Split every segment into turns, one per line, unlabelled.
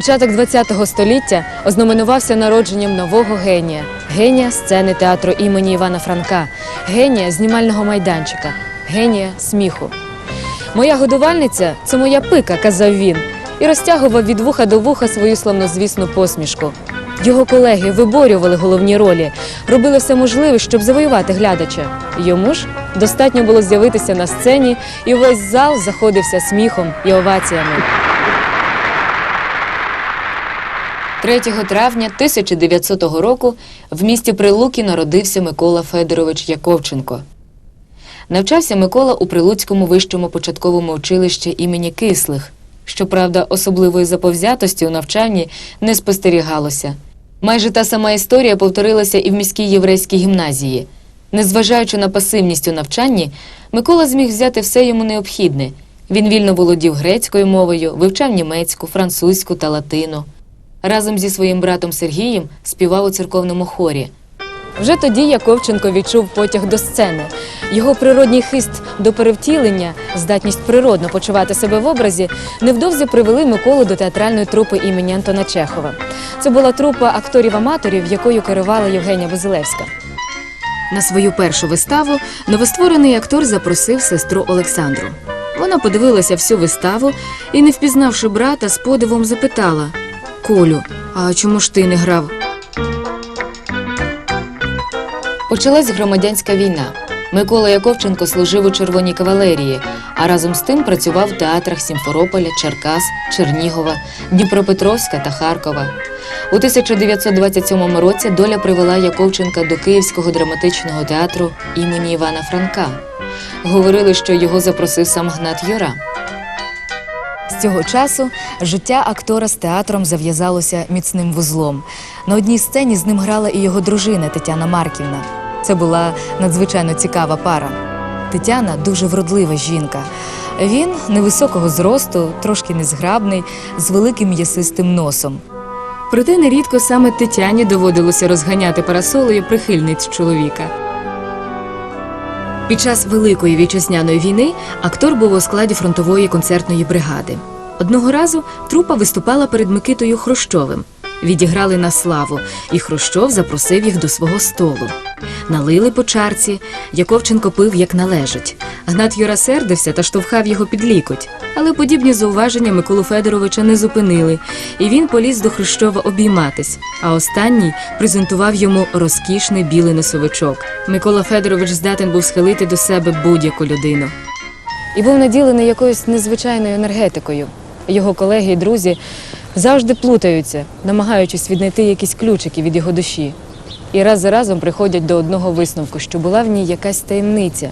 Початок ХХ століття ознаменувався народженням нового генія генія сцени театру імені Івана Франка, генія знімального майданчика, генія сміху. Моя годувальниця це моя пика, казав він, і розтягував від вуха до вуха свою славнозвісну посмішку. Його колеги виборювали головні ролі, робили все можливе, щоб завоювати глядача. Йому ж достатньо було з'явитися на сцені, і весь зал заходився сміхом і оваціями. 3 травня 1900 року в місті Прилуки народився Микола Федорович Яковченко. Навчався Микола у Прилуцькому вищому початковому училищі імені Кислих. Щоправда, особливої заповзятості у навчанні не спостерігалося. Майже та сама історія повторилася і в міській єврейській гімназії. Незважаючи на пасивність у навчанні, Микола зміг взяти все йому необхідне. Він вільно володів грецькою мовою, вивчав німецьку, французьку та латину. Разом зі своїм братом Сергієм співав у церковному хорі. Вже тоді Яковченко відчув потяг до сцени. Його природній хист до перевтілення, здатність природно почувати себе в образі, невдовзі привели Миколу до театральної трупи імені Антона Чехова. Це була трупа акторів-аматорів, якою керувала Євгенія Возилевська. На свою першу виставу новостворений актор запросив сестру Олександру. Вона подивилася всю виставу і, не впізнавши брата, з подивом запитала: Колю, а чому ж ти не грав? Почалась громадянська війна. Микола Яковченко служив у Червоній кавалерії, а разом з тим працював в театрах Сімферополя, Черкас, Чернігова, Дніпропетровська та Харкова. У 1927 році доля привела Яковченка до Київського драматичного театру імені Івана Франка. Говорили, що його запросив сам Гнат Юра. Цього часу життя актора з театром зав'язалося міцним вузлом. На одній сцені з ним грала і його дружина Тетяна Марківна. Це була надзвичайно цікава пара. Тетяна дуже вродлива жінка. Він невисокого зросту, трошки незграбний, з великим м'ясистим носом. Проте нерідко саме Тетяні доводилося розганяти парасолею прихильниць чоловіка. Під час Великої вітчизняної війни актор був у складі фронтової концертної бригади. Одного разу трупа виступала перед Микитою Хрущовим. Відіграли на славу, і Хрущов запросив їх до свого столу. Налили по чарці, Яковченко пив як належить. Гнат Юра сердився та штовхав його під лікоть. Але подібні зауваження Миколу Федоровича не зупинили, і він поліз до Хрущова обійматись. А останній презентував йому розкішний білий носовичок. Микола Федорович здатен був схилити до себе будь-яку людину. І був наділений якоюсь незвичайною енергетикою. Його колеги і друзі завжди плутаються, намагаючись віднайти якісь ключики від його душі. І раз за разом приходять до одного висновку, що була в ній якась таємниця.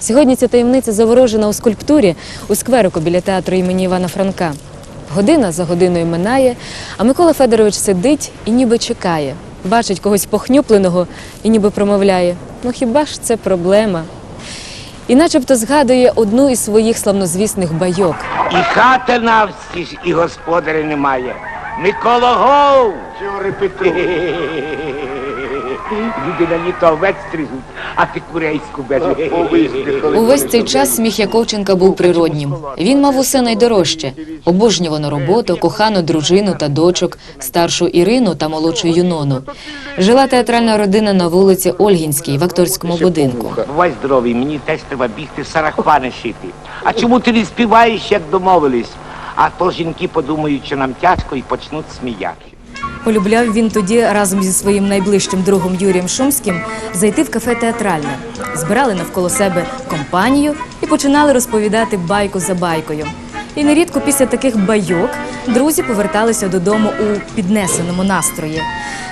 Сьогодні ця таємниця заворожена у скульптурі у скверику біля театру імені Івана Франка. Година за годиною минає, а Микола Федорович сидить і ніби чекає, бачить когось похнюпленого і ніби промовляє: ну хіба ж це проблема? І начебто згадує одну із своїх славнозвісних байок.
І хати навстіж, і господаря немає. Микола Гов! Чого репетує? Люди на літо овець стрижуть, а ти курейську бежиш.
Увесь цей час сміх Яковченка був природнім. Він мав усе найдорожче: обожнювану роботу, кохану дружину та дочок, старшу Ірину та молодшу Юнону. Жила театральна родина на вулиці Ольгінській в акторському будинку.
Бувай здоровий, мені теж треба бігти сарахвани шити. А чому ти не співаєш, як домовились? А то жінки подумають, що нам тяжко і почнуть сміятися.
Полюбляв він тоді разом зі своїм найближчим другом Юрієм Шумським зайти в кафе театральне. Збирали навколо себе компанію і починали розповідати байку за байкою. І нерідко після таких байок друзі поверталися додому у піднесеному настрої.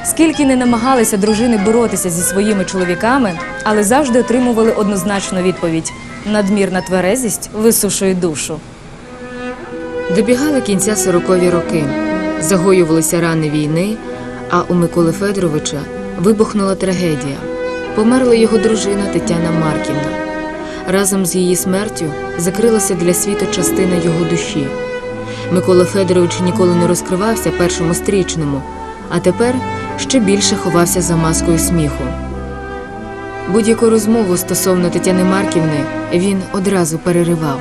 Скільки не намагалися дружини боротися зі своїми чоловіками, але завжди отримували однозначну відповідь: надмірна тверезість висушує душу. Добігали кінця сорокові роки. Загоювалися рани війни, а у Миколи Федоровича вибухнула трагедія. Померла його дружина Тетяна Марківна. Разом з її смертю закрилася для світу частина його душі. Микола Федорович ніколи не розкривався першому стрічному, а тепер ще більше ховався за маскою сміху. Будь-яку розмову стосовно Тетяни Марківни він одразу переривав.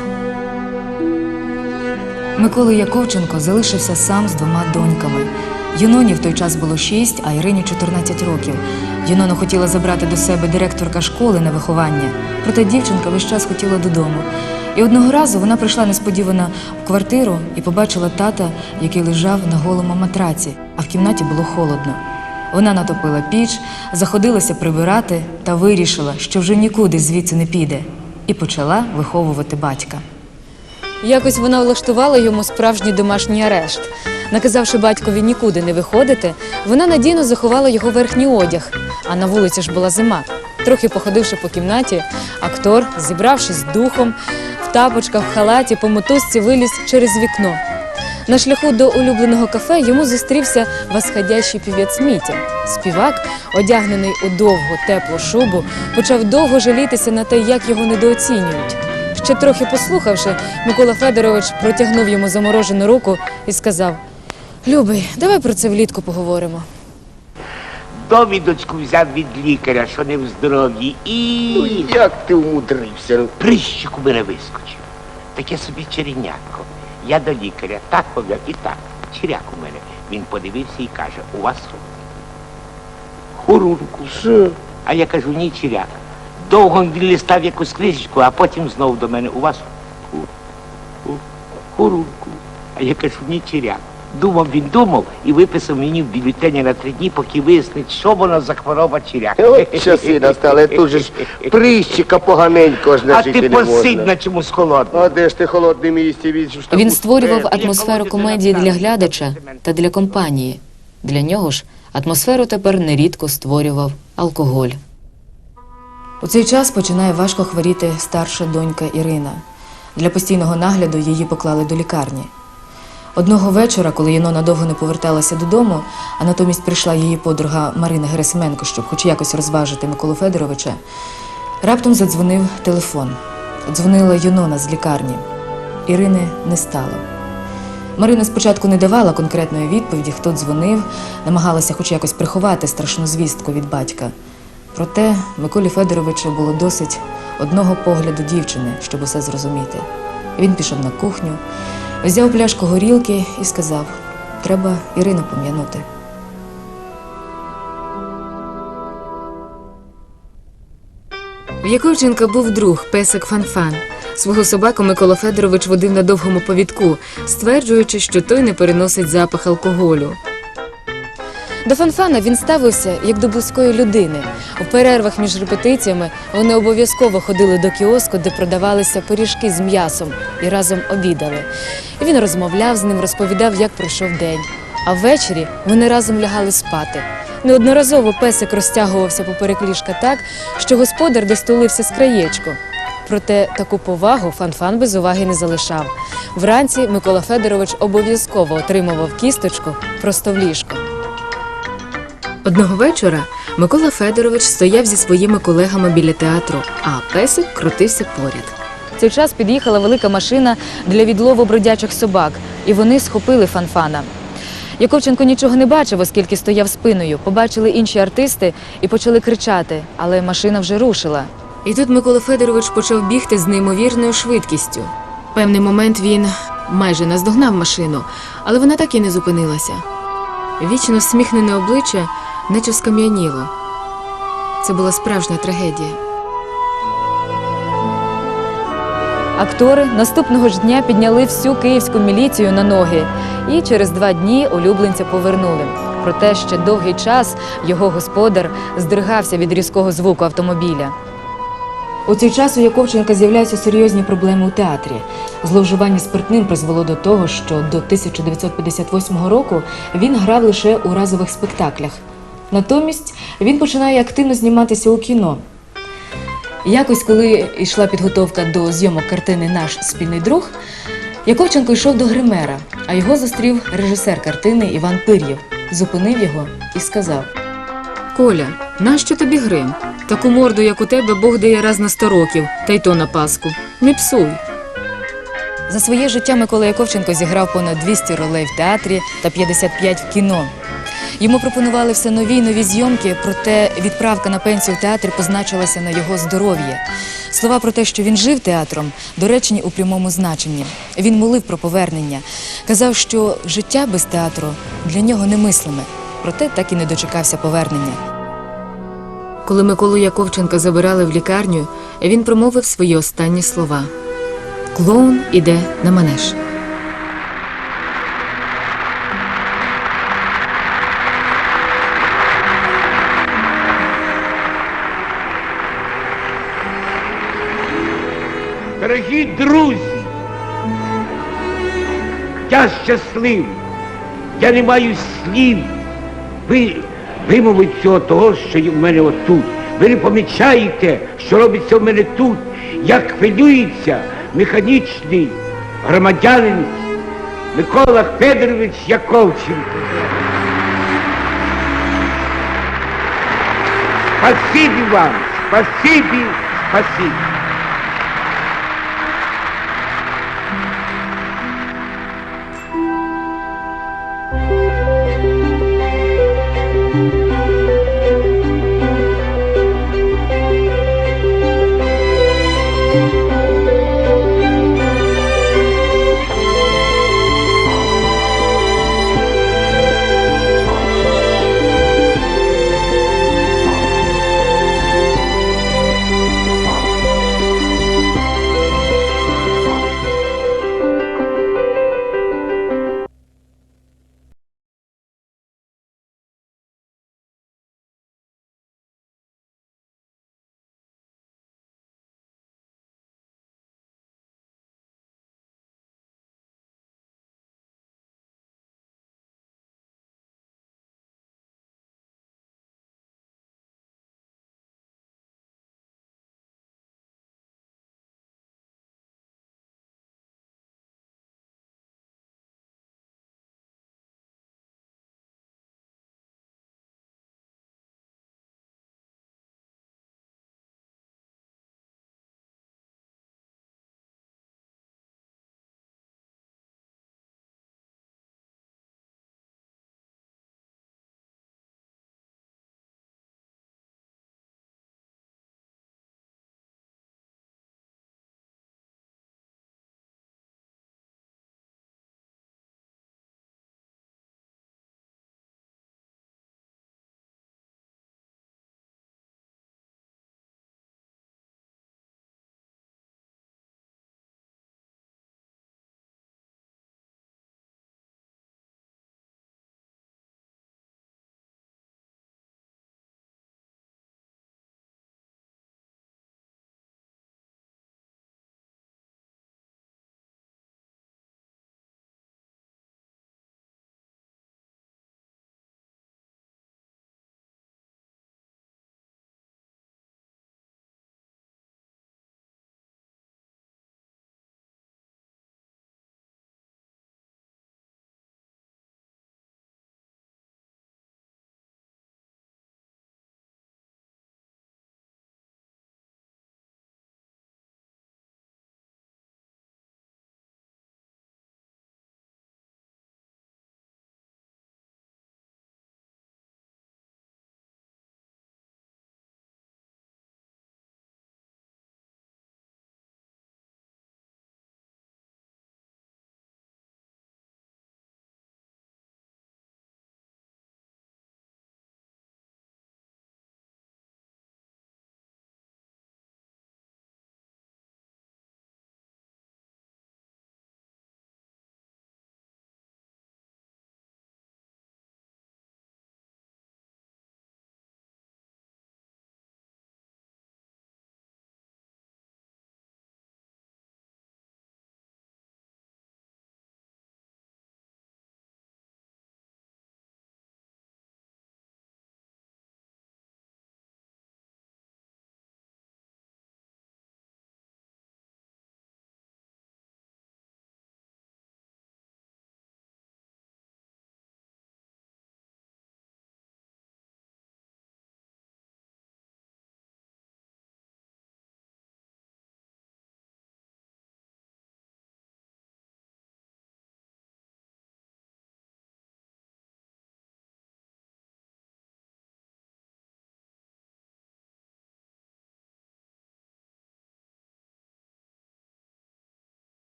Микола Яковченко залишився сам з двома доньками. Юноні в той час було 6, а Ірині 14 років. Юнону хотіла забрати до себе директорка школи на виховання, проте дівчинка весь час хотіла додому. І одного разу вона прийшла несподівано в квартиру і побачила тата, який лежав на голому матраці, а в кімнаті було холодно. Вона натопила піч, заходилася прибирати та вирішила, що вже нікуди звідси не піде, і почала виховувати батька. Якось вона влаштувала йому справжній домашній арешт. Наказавши батькові нікуди не виходити, вона надійно заховала його верхній одяг, а на вулиці ж була зима. Трохи походивши по кімнаті, актор, зібравшись з духом, в тапочках, в халаті, по мотузці виліз через вікно. На шляху до улюбленого кафе йому зустрівся восходящий півець Мітя. Співак, одягнений у довгу теплу шубу, почав довго жалітися на те, як його недооцінюють. Ще трохи послухавши, Микола Федорович протягнув йому заморожену руку і сказав: Любий, давай про це влітку поговоримо.
Довідочку взяв від лікаря, що не в здоров'ї,
Ну,
і
як ти умудрився? Ну,
прищик у мене вискочив. Таке собі черенятко. Я до лікаря так повів і так. Черяк у мене. Він подивився і каже, у вас? Хурунку.
Що?
А я кажу, ні, черяк. Довго він листав якусь книжечку, а потім знову до мене, у вас ху, ху, хурунку. А я кажу, ні, черяк. Думав, він думав і виписав мені в бюлетені на три дні, поки вияснить, що воно за хвороба черяк.
От часи настали, тут же ж прищика поганенько ж
А
нажити
ти
не
посидь
можна.
на чомусь холодному.
А де ж ти холодне місце відчув?
Він створював атмосферу комедії для глядача та для компанії. Для нього ж атмосферу тепер нерідко створював алкоголь. У цей час починає важко хворіти старша донька Ірина. Для постійного нагляду її поклали до лікарні. Одного вечора, коли Яно надовго не поверталася додому, а натомість прийшла її подруга Марина Герасименко, щоб хоч якось розважити Миколу Федоровича, раптом задзвонив телефон. Дзвонила Юнона з лікарні. Ірини не стало. Марина спочатку не давала конкретної відповіді, хто дзвонив, намагалася хоч якось приховати страшну звістку від батька. Проте Миколі Федоровичу було досить одного погляду дівчини, щоб усе зрозуміти. Він пішов на кухню, взяв пляшку горілки і сказав: треба Ірину пом'янути. В Яковченка був друг песик Фанфан. Свого собаку Микола Федорович водив на довгому повідку, стверджуючи, що той не переносить запах алкоголю. До Фанфана він ставився як до близької людини. У перервах між репетиціями вони обов'язково ходили до кіоску, де продавалися пиріжки з м'ясом, і разом обідали. І він розмовляв з ним, розповідав, як пройшов день. А ввечері вони разом лягали спати. Неодноразово песик розтягувався поперек ліжка так, що господар достулився з краєчку. Проте таку повагу Фанфан без уваги не залишав. Вранці Микола Федорович обов'язково отримував кісточку просто в ліжко. Одного вечора Микола Федорович стояв зі своїми колегами біля театру, а песик крутився поряд. В цей час під'їхала велика машина для відлову бродячих собак, і вони схопили фанфана. Яковченко нічого не бачив, оскільки стояв спиною. Побачили інші артисти і почали кричати, але машина вже рушила. І тут Микола Федорович почав бігти з неймовірною швидкістю. Певний момент він майже наздогнав машину, але вона так і не зупинилася. Вічно сміхнене обличчя наче скам'яніло. Це була справжня трагедія. Актори наступного ж дня підняли всю київську міліцію на ноги, і через два дні улюбленця повернули. Проте ще довгий час його господар здригався від різкого звуку автомобіля. У цей час у Яковченка з'являються серйозні проблеми у театрі. Зловживання спиртним призвело до того, що до 1958 року він грав лише у разових спектаклях. Натомість він починає активно зніматися у кіно. Якось, коли йшла підготовка до зйомок картини Наш спільний друг, Яковченко йшов до гримера, а його зустрів режисер картини Іван Пир'єв, зупинив його і сказав: Коля, нащо тобі грим? Таку морду, як у тебе, Бог дає раз на сто років, та й то на Пасху. Не псуй. За своє життя Микола Яковченко зіграв понад 200 ролей в театрі та 55 в кіно. Йому пропонували все нові й нові зйомки, проте відправка на пенсію в театр позначилася на його здоров'я. Слова про те, що він жив театром, доречені у прямому значенні. Він молив про повернення. Казав, що життя без театру для нього немислиме, проте так і не дочекався повернення. Коли Миколу Яковченка забирали в лікарню, він промовив свої останні слова: Клоун іде на манеж.
Дорогі друзі, я щасливий, я не маю слів. Ви вимовить всього того, що в мене отут. Ви не помічаєте, що робиться в мене тут, як хвилюється механічний громадянин Микола Федорович Яковченко. Спасибі вам, спасибі, спасибі.